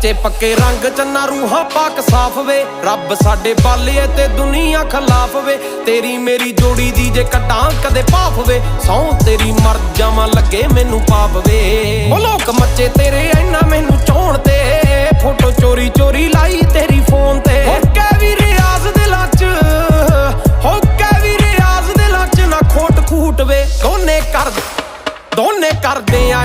ਕੱਚੇ ਪੱਕੇ ਰੰਗ ਚੰਨਾ ਰੂਹਾਂ ਪਾਕ ਸਾਫ਼ ਵੇ। ਰੱਬ ਸਾਡੇ ਬਾਲੀਏ ਤੇ ਦੁਨੀਆ ਖਿਲਾਫ ਵੇ। ਤੇਰੀ ਮੇਰੀ ਜੋੜੀ ਦੀ ਜੇ ਕੱਢਾਂ ਕਦੇ ਭਾਫ ਵੇ। ਸੌ ਤੇਰੀ ਮਰ ਜਾਵਾਂ ਲੱਗੇ ਮੈਨੂੰ ਪਾਪ ਵੇ। ਉਹ ਲੋਕ ਮੱਚੇ ਤੇਰੇ ਐਨਾ ਮੈਨੂੰ ਚਾਹਣ ਤੇ। ਫੋਟੋ ਚੋਰੀ ਚੋਰੀ ਲਾਈ ਤੇਰੀ ਫੋਨ ਤੇ। ਹੋ ਕੇ ਵੀ ਰਿਆਜ਼ ਦਿਲਾਂ 'ਚ। ਹੋ ਕੇ ਵੀ ਰਿਆਜ਼ ਦਿਲਾਂ 'ਚ ਨਾ ਖੋਟ ਖੂਟ ਵੇ। ਦੋਨੇ ਕਰ ਦੋਨੇ ਕਰਦੇ ਆ